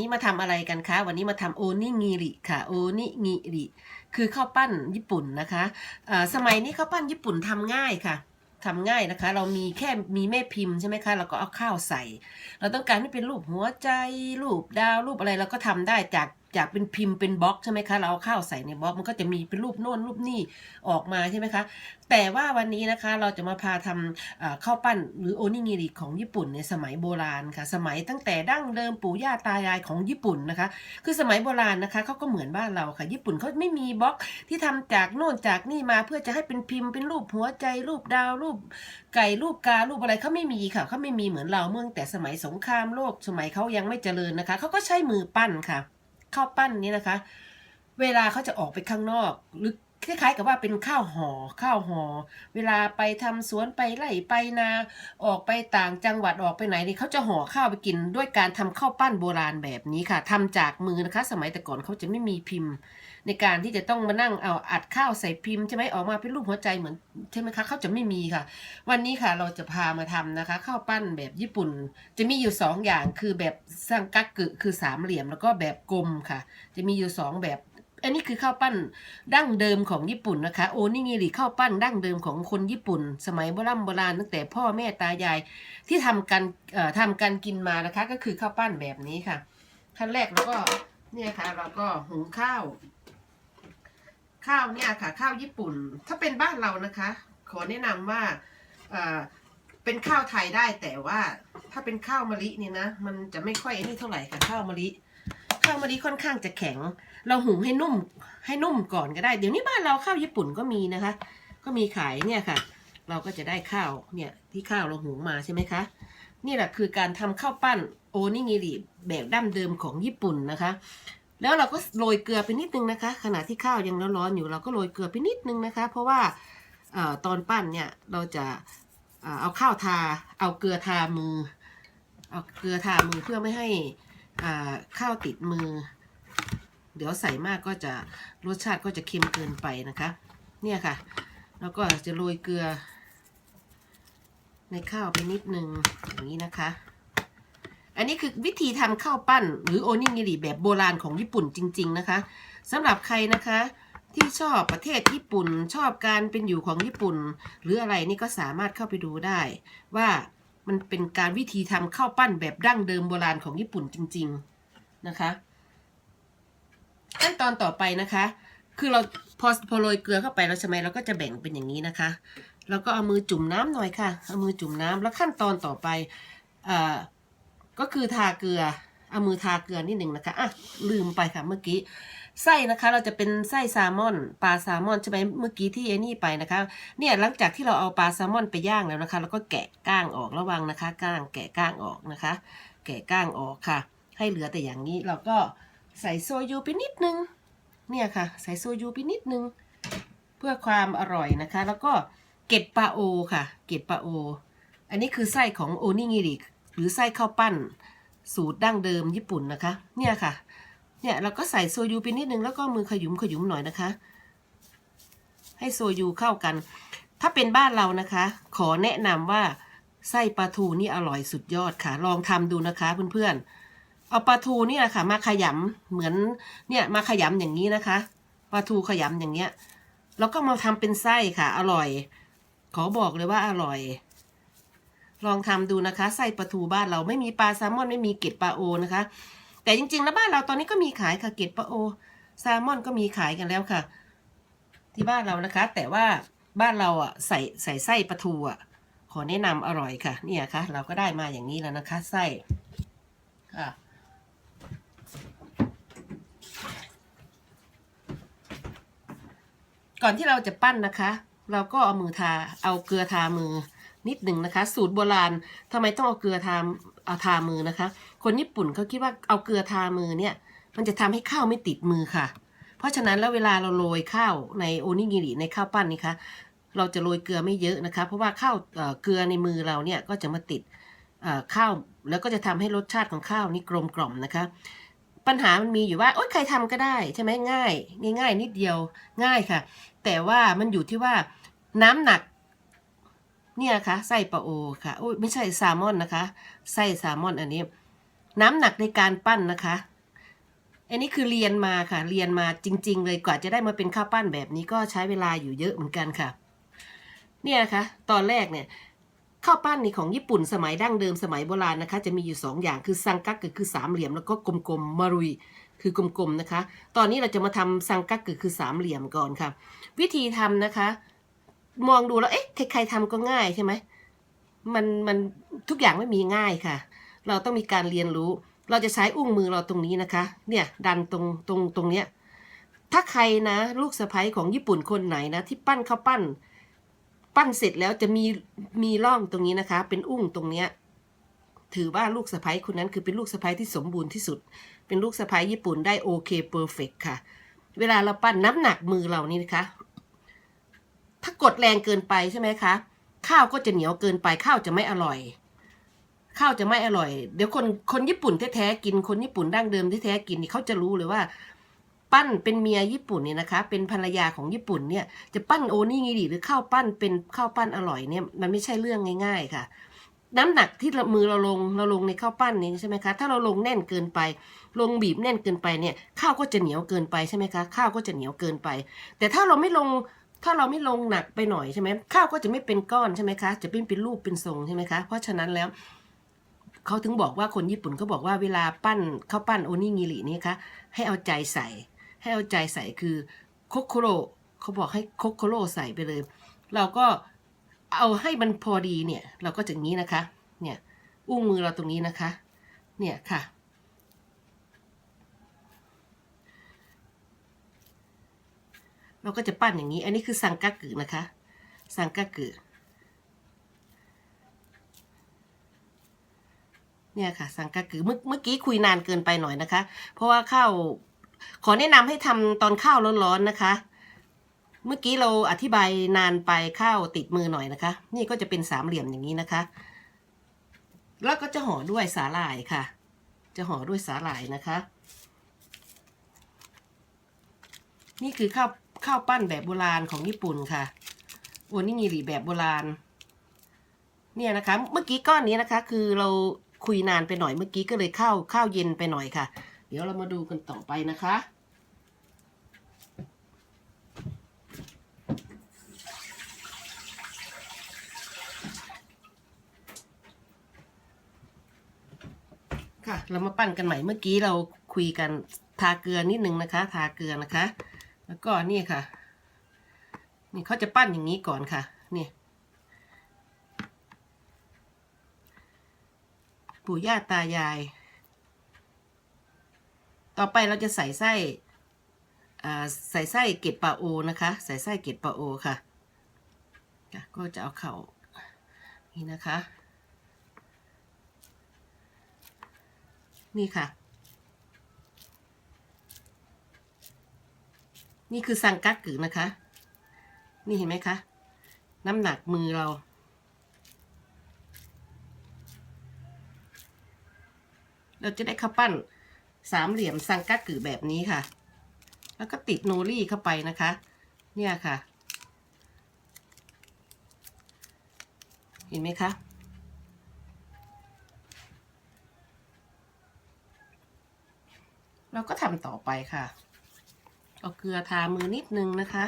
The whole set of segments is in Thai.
นี้มาทำอะไรกันคะ วันนี้มาทำโอนิงิริค่ะ โอนิงิริ คือข้าวปั้นญี่ปุ่นนะคะอ่าสมัยนี้ข้าวปั้นญี่ปุ่นทำง่ายค่ะทำง่ายนะคะ เรามีแค่มีแม่พิมพ์ใช่ไหมคะ เราก็เอาข้าวใส่ เราต้องการให้เป็นรูปหัวใจ รูปดาว รูปอะไรเราก็ทำได้จาก จากเป็นพิมพ์เป็นบล็อกใช่ไหมคะเราเอาข้าวใส่ในบล็อกมันก็จะมีเป็นรูปโน่นรูปนี่ออกมาใช่ไหมคะ แต่ว่าวันนี้นะคะเราจะมาพาทำข้าวปั้นหรือโอนิงิริของญี่ปุ่นในสมัยโบราณค่ะ สมัยตั้งแต่ดั้งเดิมปู่ย่าตายายของญี่ปุ่นนะคะ คือสมัยโบราณนะคะเขาก็เหมือนบ้านเราค่ะ ญี่ปุ่นเขาไม่มีบล็อกที่ทำจากโน่นจากนี่มาเพื่อจะให้เป็นพิมพ์เป็นรูปหัวใจรูปดาวรูปไก่รูปการูปอะไรเขาไม่มีค่ะเขาไม่มีเหมือนเราเมื่อแต่สมัยสงครามโลกสมัยเขายังไม่เจริญนะคะเขาก็ใช้มือปั้นค่ะ ข้าวปั้นนี้นะคะ เวลาเขาจะออกไปข้างนอกหรือคล้ายๆกับว่าเป็นข้าวห่อข้าวห่อเวลาไปทำสวนไปไร่ไปนาออกไปต่างจังหวัดออกไปไหนนี่เขาจะห่อข้าวไปกิน ด้วยการทำข้าวปั้นโบราณแบบนี้ค่ะทำจากมือนะคะ สมัยแต่ก่อนเขาจะไม่มีพิมพ์ ในการที่จะต้องมานั่งเอาอัดข้าวใส่พิมพ์ใช่ไหมออกมาเป็นรูปหัวใจเหมือนใช่ไหมคะเขาจะไม่มีค่ะ วันนี้ค่ะเราจะพามาทำนะคะข้าวปั้นแบบญี่ปุ่น จะมีอยู่สองอย่างคือแบบซังกักกึคือสามเหลี่ยมแล้วก็แบบกลมค่ะ จะมีอยู่สองแบบอันนี้คือข้าวปั้นดั้งเดิมของญี่ปุ่นนะคะโอนิงิริข้าวปั้นดั้งเดิมของคนญี่ปุ่น สมัยโบราณโบราณตั้งแต่พ่อแม่ตายายที่ทำกันทำกันกินมานะคะ ก็คือข้าวปั้นแบบนี้ค่ะขั้นแรกเราก็เนี่ยค่ะเราก็หุงข้าว ข้าวเนี่ยค่ะ ข้าวญี่ปุ่น ถ้าเป็นบ้านเรานะคะ ขอแนะนำว่าเออเป็นข้าวไทยได้แต่ว่าถ้าเป็นข้าวมะลิเนี่ยนะ มันจะไม่ค่อยอนี่เท่าไหร่ค่ะข้าวมะลิข้าวมะลิค่อนข้างจะแข็ง เราหุงให้นุ่มให้นุ่มก่อนก็ได้ เดี๋ยวนี้บ้านเราข้าวญี่ปุ่นก็มีนะคะ ก็มีขายเนี่ยค่ะ เราก็จะได้ข้าวเนี่ยที่ข้าวเราหุงมาใช่ไหมคะ นี่แหละคือการทำข้าวปั้นโอนิงิริแบบดั้งเดิมของญี่ปุ่นนะคะ แล้วเราก็โรยเกลือไปนิดนึงนะคะ ขณะที่ข้าวยังร้อนๆอยู่เราก็โรยเกลือไปนิดนึงนะคะ เพราะว่าอตอนปั้นเนี่ยเราจะเอาข้าวทา เอาเกลือทามือ เอาเกลือทามือเพื่อไม่ให้ข้าวติดมือ เดี๋ยวใส่มากก็จะรสชาติก็จะเค็มเกินไปนะคะ เนี่ยค่ะ แล้วก็จะโรยเกลือ ในข้าวไปนิดนึงอย่างนี้นะคะ อันนี้คือวิธีทำข้าวปั้น หรือโอนิงิริแบบโบราณของญี่ปุ่นจริง ๆ นะคะสำหรับใครนะคะที่ชอบประเทศญี่ปุ่นชอบการเป็นอยู่ของญี่ปุ่น หรืออะไรนี่ก็สามารถเข้าไปดูได้ ว่ามันเป็นการวิธีทำข้าวปั้นแบบดั้งเดิมโบราณของญี่ปุ่นจริง ๆนะคะขั้นตอนต่อไปนะคะ คือเราพอพอโรยเกลือเข้าไปแล้วใช่ไหมเราก็จะแบ่งเป็นอย่างนี้นะคะแล้วก็เอามือจุ่มน้ำหน่อยค่ะเอามือจุ่มน้ำแล้วขั้นตอนต่อไปอ่า ก็คือทาเกลือเอามือทาเกลือนิดหนึ่งนะคะอะลืมไปค่ะเมื่อกี้ไส้นะคะเราจะเป็นไส้แซลมอนปลาแซลมอนใช่ไหมเมื่อกี้ที่เอนี่ไปนะคะเนี่ยหลังจากที่เราเอาปลาแซลมอนไปย่างแล้วนะคะเราก็แกะก้างออกระวังนะคะก้างแกะก้างออกนะคะ แกะก้างออกค่ะ ให้เหลือแต่อย่างนี้เราก็ใส่โซยูไปนิดนึงเนี่ยค่ะ ใส่โซยูไปนิดนึง เพื่อความอร่อยนะคะ แล้วก็เก็ดปลาโอค่ะ เก็ดปลาโอ อันนี้คือไส้ของโอนิงิริ หรือไส้ข้าวปั้นสูตรดั้งเดิมญี่ปุ่นนะคะ เนี่ยค่ะ เนี่ยเราก็ใส่โซยูไปนิดนึงแล้วก็มือขยุมขยุมหน่อยนะคะ ให้โซยูเข้ากัน ถ้าเป็นบ้านเรานะคะ ขอแนะนำว่าไส้ปลาทูนี่อร่อยสุดยอดค่ะ ลองทำดูนะคะเพื่อนๆ เอาปลาทูเนี่ยค่ะ มาขยำเหมือนเนี่ยมาขยำอย่างนี้นะคะปลาทูขยำอย่างเงี้ย แล้วก็มาทำเป็นไส้ค่ะ อร่อย ขอบอกเลยว่าอร่อย ลองทำดูนะคะไส้ปลาทูบ้านเราไม่มีปลาแซลมอนไม่มีเกล็ดปลาโอนะคะ แต่จริงๆแล้วบ้านเราตอนนี้ก็มีขายค่ะเกล็ดปลาโอแซลมอนก็มีขายกันแล้วค่ะ ที่บ้านเรานะคะ แต่ว่าบ้านเราอะใส่ใส่ไส้ปลาทูอะขอแนะนำอร่อยค่ะ เนี่ยค่ะ เราก็ได้มาอย่างนี้แล้วนะคะไส้ค่ะก่อนที่เราจะปั้นนะคะ เราก็เอามือทาเอาเกลือทามือ นิดหนึ่งนะคะ สูตรโบราณทำไมต้องเอาเกลือทาเอาทามือนะคะ คนญี่ปุ่นเขาคิดว่าเอาเกลือทามือเนี่ยมันจะทำให้ข้าวไม่ติดมือค่ะ เพราะฉะนั้นแล้วเวลาเราโรยข้าวในโอนิงิริในข้าวปั้นนี่คะเราจะโรยเกลือไม่เยอะนะคะ เพราะว่าข้าวเกลือในมือเราเนี่ยก็จะมาติดข้าวแล้วก็จะทำให้รสชาติของข้าวนี่กลมกล่อมนะคะ ปัญหามันมีอยู่ว่าโอ๊ยใครทำก็ได้ใช่ไหมง่าย ง่าย ๆ นิดเดียวง่ายค่ะ แต่ว่ามันอยู่ที่ว่าน้ำหนัก เนี่ยนะคะไส้ปลาโอค่ะโอ้ยไม่ใช่แซลมอนนะคะไส้แซลมอนอันนี้ น้ำหนักในการปั้นนะคะ อันนี้คือเรียนมาค่ะ เรียนมาจริง ๆ เลยกว่าจะได้มาเป็นข้าวปั้นแบบนี้ก็ใช้เวลาอยู่เยอะเหมือนกันค่ะ เนี่ยนะคะตอนแรกเนี่ยข้าวปั้นนี่ของญี่ปุ่นสมัยดั้งเดิมสมัยโบราณนะคะ จะมีอยู่สองอย่างคือซังกักก็คือสามเหลี่ยมแล้วก็กลมๆมารุยคือกลมๆนะคะ ตอนนี้เราจะมาทำซังกักก็คือสามเหลี่ยมก่อนค่ะ วิธีทำนะคะ มองดูแล้วเอ๊ะใครๆทำก็ง่ายใช่ไหมมันมันทุกอย่างไม่มีง่ายค่ะ เราต้องมีการเรียนรู้ เราจะใช้อุ้งมือเราตรงนี้นะคะ เนี่ยดันตรงตรงตรงเนี้ยถ้าใครนะลูกสะใภ้ของญี่ปุ่นคนไหนนะที่ปั้นข้าวปั้น ปั้นเสร็จแล้วจะมีมีร่องตรงนี้นะคะ เป็นอุ้งตรงเนี้ยถือว่าลูกสะใภ้คนนั้นคือเป็นลูกสะใภ้ที่สมบูรณ์ที่สุด เป็นลูกสะใภ้ญี่ปุ่นได้โอเคเพอร์เฟกค่ะ เวลาเราปั้นน้ำหนักมือเรานี่นะคะ ถ้ากดแรงเกินไปใช่ไหมคะ ข้าวก็จะเหนียวเกินไปข้าวจะไม่อร่อย ข้าวจะไม่อร่อย เดี๋ยวคนคนญี่ปุ่นแท้ๆกินคนญี่ปุ่นดั้งเดิมแท้ๆกินนี่เขาจะรู้เลยว่า ปั้นเป็นเมียญี่ปุ่นเนี่ยนะคะ เป็นภรรยาของญี่ปุ่นเนี่ยจะปั้นโอนี่งี้ดีหรือข้าวปั้นเป็นข้าวปั้นอร่อยเนี่ยมันไม่ใช่เรื่องง่าย ๆ ค่ะ น้ำหนักที่มือเราลงเราลงในข้าวปั้นนี้ใช่ไหมคะถ้าเราลงแน่นเกินไป ลงบีบแน่นเกินไปเนี่ย ข้าวก็จะเหนียวเกินไปใช่ไหมคะข้าวก็จะเหนียวเกินไป แต่ถ้าเราไม่ลง ถ้าเราไม่ลงหนักไปหน่อยใช่ไหมข้าวก็จะไม่เป็นก้อนใช่ไหมคะ จะเป็นเป็นรูปเป็นทรงใช่ไหมคะ เพราะฉะนั้นแล้วเขาถึงบอกว่าคนญี่ปุ่นก็บอกว่าเวลาปั้นข้าวปั้นโอนิงิรินี่คะให้เอาใจใส่ ให้เอาใจใส่คือโคโคโรเขาบอกให้โคโคโรใส่ไปเลย เราก็เอาให้มันพอดีเนี่ย เราก็จะงนี้นะคะ เนี่ยอุ้งมือเราตรงนี้นะคะ เนี่ยค่ะ เราก็จะปั้นอย่างนี้ อันนี้คือซังกักกึนะคะซังกักกึเนี่ยค่ะซังกักกึเมื่อเมื่อกี้คุยนานเกินไปหน่อยนะคะ เพราะว่าข้าวขอแนะนำให้ทำตอนข้าวร้อนๆนะคะ เมื่อกี้เราอธิบายนานไปข้าวติดมือหน่อยนะคะ นี่ก็จะเป็นสามเหลี่ยมอย่างนี้นะคะ แล้วก็จะห่อด้วยสาหร่ายค่ะ จะห่อด้วยสาหร่ายนะคะ นี่คือข้าว ข้าวปั้นแบบโบราณของญี่ปุ่นค่ะโอนิงิริแบบโบราณ เนี่ยนะคะ เมื่อกี้ก้อนนี้นะคะ คือเราคุยนานไปหน่อยเมื่อกี้ก็เลยข้าวข้าวเย็นไปหน่อยค่ะ เดี๋ยวเรามาดูกันต่อไปนะคะค่ะเรามาปั้นกันใหม่เมื่อกี้เราคุยกันทาเกลือนิดนึงนะคะ ทาเกลือนะคะ แล้วก็นี่ค่ะ นี่เขาจะปั้นอย่างนี้ก่อนค่ะ นี่ปู่ย่าตายาย ต่อไปเราจะใส่ไส้ใส่ไส้เกล็ดปลาโอนะคะ ใส่ไส้เกล็ดปลาโอค่ะค่ะก็จะเอาเข่านี่นะคะ นี่ค่ะ นี่คือซังกักกึนะคะ นี่เห็นไหมคะ น้ำหนักมือเรา เราจะได้ข้าวปั้นสามเหลี่ยมซังกักกึแบบนี้ค่ะ แล้วก็ติดโนรี่เข้าไปนะคะ เนี่ยค่ะ เห็นไหมคะเราก็ทำต่อไปค่ะ เอาเกลือทามือนิดนึงนะคะ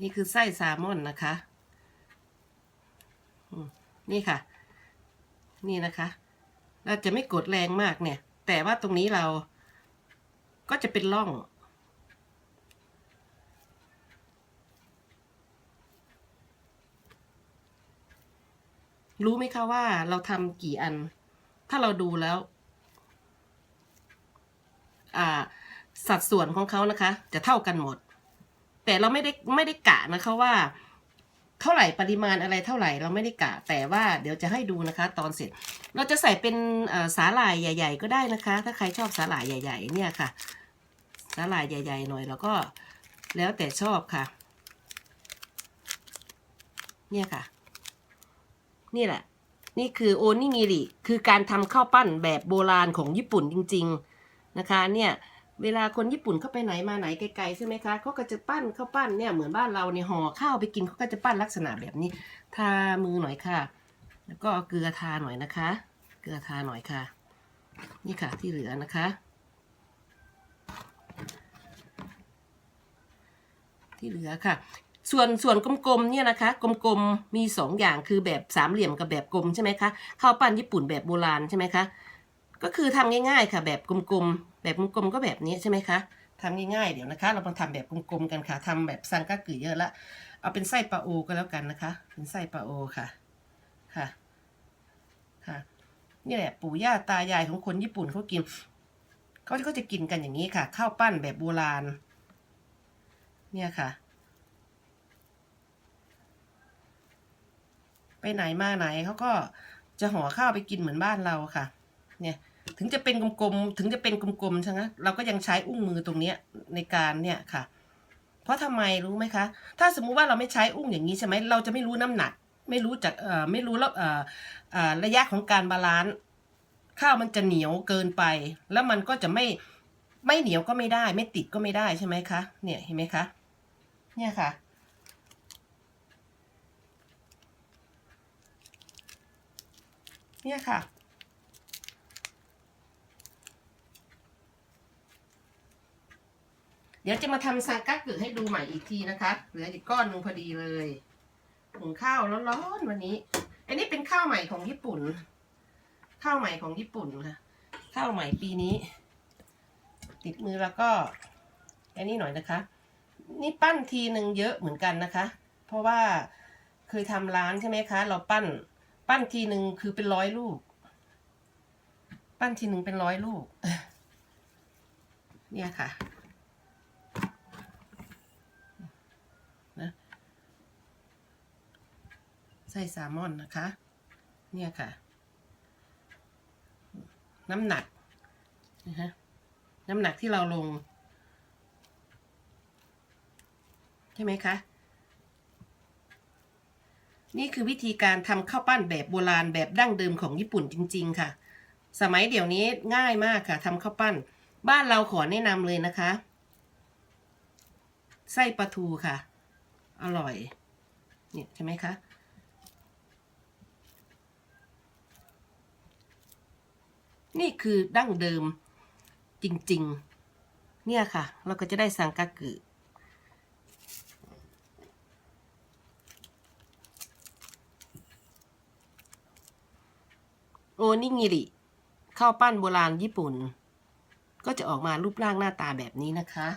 นี่คือไส้แซลมอนนะคะนี่ค่ะ นี่นะคะ เราจะไม่กดแรงมากเนี่ย แต่ว่าตรงนี้เราก็จะเป็นร่อง รู้ไหมคะว่าเราทำกี่อัน ถ้าเราดูแล้วสัดส่วนของเขานะคะ จะเท่ากันหมด แต่เราไม่ได้ไม่ได้กะนะคะว่า เท่าไหร่ปริมาณอะไรเท่าไหร่เราไม่ได้กะ แต่ว่าเดี๋ยวจะให้ดูนะคะ ตอนเสร็จ เราจะใส่เป็นสาหร่ายใหญ่ ๆ ก็ได้นะคะ ถ้าใครชอบสาหร่ายใหญ่ ๆ เนี่ยค่ะ สาหร่ายใหญ่ ๆ หน่อยแล้วก็แล้วแต่ชอบค่ะ เนี่ยค่ะ นี่แหละ นี่คือโอนิงิริคือการทำข้าวปั้นแบบโบราณของญี่ปุ่นจริง ๆนะคะเนี่ยเวลาคนญี่ปุ่นเขาไปไหนมาไหนไกลๆใช่ไหมคะเขาก็จะปั้นข้าวปั้นเนี่ยเหมือนบ้านเราเนี่ยห่อข้าวไปกินเขาก็จะปั้นลักษณะแบบนี้ ทามือหน่อยค่ะ แล้วก็เอาเกลือทาหน่อยนะคะ เกลือทาหน่อยค่ะ นี่ค่ะที่เหลือนะคะ ที่เหลือค่ะ ส่วนส่วนกลมๆเนี่ยนะคะ กลมๆมีสองอย่างคือแบบสามเหลี่ยมกับแบบกลมใช่ไหมคะข้าวปั้นญี่ปุ่นแบบโบราณใช่ไหมคะก็คือทำง่ายๆค่ะแบบกลมๆแบบกลมๆก็แบบนี้ใช่ไหมคะทำง่ายๆเดี๋ยวนะคะ เรามาทำแบบกลมๆกันค่ะทำแบบซังกากือเยอะละเอาเป็นไส้ปลาโอก็แล้วกันนะคะ เป็นไส้ปลาโอค่ะค่ะค่ะ นี่แหละปู่ย่าตายายของคนญี่ปุ่นเขากินเขาก็จะกินกันอย่างนี้ค่ะข้าวปั้นแบบโบราณ เนี่ยค่ะ ไปไหนมาไหนเขาก็จะห่อข้าวไปกินเหมือนบ้านเราค่ะ เนี่ยถึงจะเป็นกลมๆ ถึงจะเป็นกลมๆใช่ไหมเราก็ยังใช้อุ้งมือตรงเนี้ยในการเนี่ยค่ะ เพราะทำไมรู้ไหมคะ ถ้าสมมุติว่าเราไม่ใช้อุ้งอย่างนี้ใช่ไหมเราจะไม่รู้น้ำหนัก ไม่รู้จากเอ่อไม่รู้แล้วเอ่อเอ่อระยะของการบาลานซ์ข้าวมันจะเหนียวเกินไป แล้วมันก็จะไม่ไม่เหนียวก็ไม่ได้ ไม่ติดก็ไม่ได้ใช่ไหมคะ เนี่ยเห็นไหมคะ เนี่ยค่ะ เนี่ยค่ะ เดี๋ยวจะมาทำซังกักกึให้ดูใหม่อีกทีนะคะ เหลืออีกก้อนหนึงพอดีเลยหุงข้าวร้อนๆวันนี้ อันนี้เป็นข้าวใหม่ของญี่ปุ่น ข้าวใหม่ของญี่ปุ่นค่ะ ข้าวใหม่ปีนี้ ติดมือแล้วก็อันนี้หน่อยนะคะ นี่ปั้นทีหนึ่งเยอะเหมือนกันนะคะ เพราะว่าเคยทำร้านใช่ไหมคะ เราปั้น ปั้นทีหนึ่งคือเป็นร้อยลูก ปั้นทีหนึ่งเป็นร้อยลูก เนี่ยค่ะนะไส้แซลมอนนะคะ เนี่ยค่ะ น้ำหนักนะฮะน้ำหนักที่เราลง ใช่ไหมคะ นี่คือวิธีการทำข้าวปั้นแบบโบราณแบบดั้งเดิมของญี่ปุ่นจริง ๆ ค่ะ สมัยเดี๋ยวนี้ง่ายมากค่ะทำข้าวปั้น บ้านเราขอแนะนำเลยนะคะ ไส้ปลาทูค่ะ อร่อยเนี่ยใช่ไหมคะนี่คือดั้งเดิมจริง ๆ เนี่ยค่ะ เราก็จะได้สังกากุโอ นิงิริข้าวปั้นโบราณญี่ปุ่น ก็จะออกมารูปร่างหน้าตาแบบนี้นะคะ